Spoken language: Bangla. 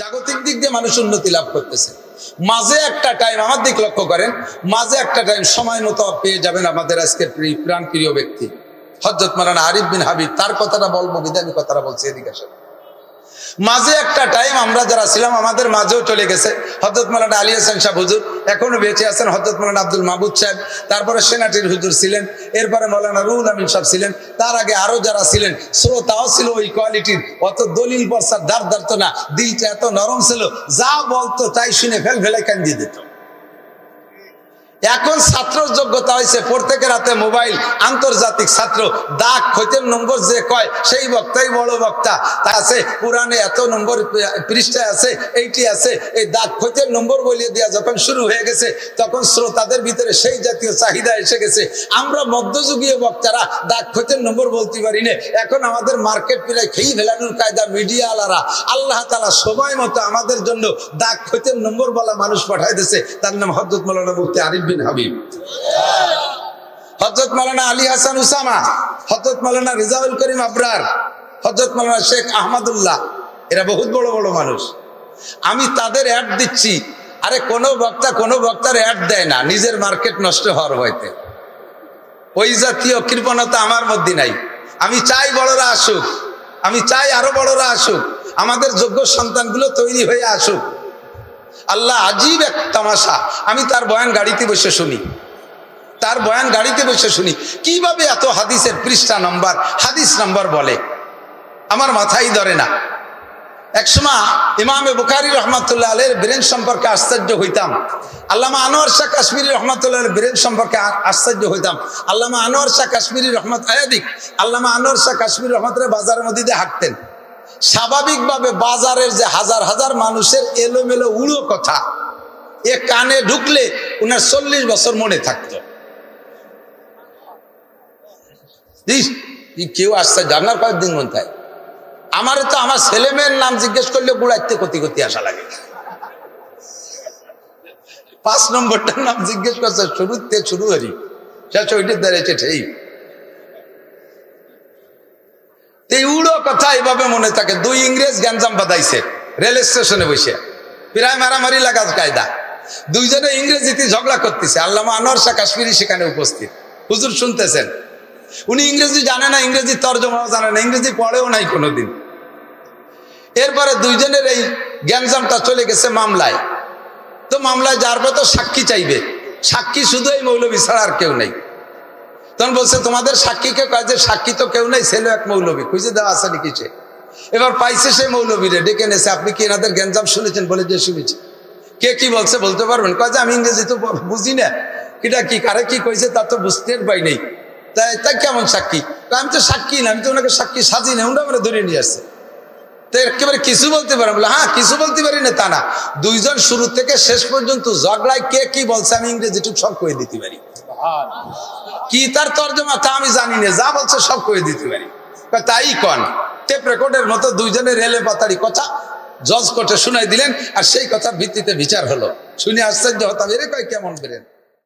জাগতিক দিক দিয়ে মানুষ উন্নতি লাভ করতেছে। মাঝে একটা টাইম আমার দিক লক্ষ্য করেন, মাঝে একটা টাইম সময় মতো পেয়ে যাবেন আমাদের আজকের প্রাণ প্রিয় ব্যক্তি। হজরত মারানা আরিফ বিন হাবিব, তার কথাটা বলব, বিদায় কথাটা বলছি এদিকে মাঝে একটা টাইম আমরা যারা ছিলাম, আমাদের মাঝেও চলে গেছে। হজরত মালানা আলী হাসান সাহেব হুজুর এখনও বেঁচে আছেন। হজরত মালানা আব্দুল মাহবুদ সাহেব, তারপরে সেনাটির হুজুর ছিলেন। এরপরে মৌলানা রুহুল আমিন সাহেব ছিলেন। তার আগে আরও যারা ছিলেন, শ্রোতাও ছিল ওই কোয়ালিটির অত দলিল বর্ষার ধার দাঁড়তো না, দিলটা এত নরম ছিল, যা বলতো তাই শুনে ফেল ফেলে কান্দিয়ে দিত। এখন ছাত্র যোগ্যতা হয়েছে প্রত্যেকের হাতে মোবাইল, আন্তর্জাতিক ছাত্র। দাগ খৈতের নম্বর যে কয়, সেই বক্তাই বড় বক্তা। তা আছে, পুরাণে এত নম্বর পৃষ্ঠায় আছে, এইটি আছে। এই দাগ খৈতের নম্বর বলিয়ে দেওয়া যখন শুরু হয়ে গেছে, তখন শ্রোতাদের ভিতরে সেই জাতীয় চাহিদা এসে গেছে। আমরা মধ্যযুগীয় বক্তারা দাগ খৈতের নম্বর বলতে পারি না। এখন আমাদের মার্কেট প্রায় খেয়ে ফেলানোর কায়দা মিডিয়া আলারা আল্লাহ তালা সময় মতো আমাদের জন্য দাগ খৈতের নম্বর বলা মানুষ পাঠাই দিয়েছে। তার নাম হজরত মৌলানা মুফতি আরিফ বিন হাবিব। হজরত মৌলানা আলী হাসান উসামা হজরত মৌলানা রিজাউল করিম আবরার হজরত মৌলানা শেখ আহমদুল্লাহ, এরা বহুত বড় বড় মানুষ। আমি তাদের অ্যাড দিচ্ছি, আরে কোনো বক্তা কোনো বক্তার অ্যাড দেয় না, নিজের মার্কেট নষ্ট হওয়ার হয়তে ওই জাতীয় কৃপণতা আমার মধ্যে নাই। আমি চাই বড়রা আসুক, আমি চাই আরও বড়রা আসুক, আমাদের যোগ্য সন্তানগুলো তৈরি হয়ে আসুক। আল্লাহ আজীব এক তামাশা। আমি তার বয়ান গাড়িতে বসে শুনি। তার বয়ান গাড়িতে বসে শুনি। কীভাবে এত হাদিসের পৃষ্ঠা নম্বর, হাদিস নম্বর বলে? আমার মাথাই ধরে না। একসময় ইমামে বুখারি রহমতুল্লাহ আলের ব্রেন সম্পর্কে আশ্চর্য হইতাম। আল্লামা আনোয়ার শাহ কাশ্মীরি রহমতুল্লাহ ব্রেন সম্পর্কে আশ্চর্য হইতাম। আল্লামা আনোয়ার শাহ কাশ্মীরি রহমত আয়াদিক আল্লামা আনোয়ার শাহ কাশ্মীর রহমতুল্লাহ বাজারের মধ্যে হাঁটতেন। স্বাভাবিকভাবে বাজারের যে হাজার হাজার মানুষের এলোমেলো উড়ো কথা, এ কানে ঢুকলে উনার চল্লিশ বছর মনে থাকতো। কেউ আসছে? জানার কয়েকদিন মন থাকে আমার তো আমার ছেলে মেয়ের নাম জিজ্ঞেস করলে বুড়াইতে কতি কতি আসা লাগে। পাঁচ নম্বরটার নাম জিজ্ঞেস করছে, শুরুতে শুরু হরি শেষ ওইটা দাঁড়িয়েছে ঠিক তো এই উড়ো কথা এইভাবে মনে থাকে। দুই ইংরেজ গ্যাঞ্জাম বাদাইছে রেল স্টেশনে বসে। প্রায় মারামারি লাগা কায়দা। দুইজনে ইংরেজিতে ঝগড়া করতেছে। আল্লামা আনোয়ার কাশ্মীরি সেখানে উপস্থিত। হুজুর শুনতেছেন? উনি ইংরেজি জানে না, ইংরেজি তর্জমাও জানে না, ইংরেজি পড়েও নাই কোনোদিন। এরপরে দুইজনের এই গ্যাঞ্জামটা চলে গেছে মামলায়। তো মামলায় যার তো সাক্ষী চাইবে। সাক্ষী শুধু এই মৌলবী ছাড়া আর কেউ নেই। তখন বলছে, তোমাদের সাক্ষীকে কয় যে, সাক্ষী তো কেউ নেই, ছেলে এক মৌলবী। খুঁজে দেওয়া আছে নাকি সে এবার পাইছে সে মৌলবীরে ডেকে নেছে আপনি কি এনাদের গ্যাঞ্জাম শুনেছেন বলে যে শুনেছি? কে কি বলছে বলতে পারবেন? যে, আমি ইংরেজি তো বুঝি না। কিটা কি, কারে কি কইছে তা তো বুঝতে পাই নেই। তাই তাই কেমন সাক্ষী? আমি তো সাক্ষী না, আমি তো ওনাকে সাক্ষী সাজি না ওটা আমরা ধরে নিয়ে আসছে। তো একেবারে কিছু বলতে পারেন বলে হ্যাঁ কিছু বলতে পারি না তা না। দুইজন শুরু থেকে শেষ পর্যন্ত ঝগড়ায় কে কি বলছে আমি ইংরেজি টুক সব কয়ে দিতে পারি। কি তার তর্জমা তা আমি জানি না, যা বলছে সব কয়ে দিতে পারি। তাই কন। টেপ রেকর্ডের মতো দুইজনের রেলে পাতারি কথা জজ কোর্টে শুনাই দিলেন, আর সেই কথার ভিত্তিতে বিচার হলো। শুনে আশ্চর্য হতাম, এরে কয় কেমন বেরেন।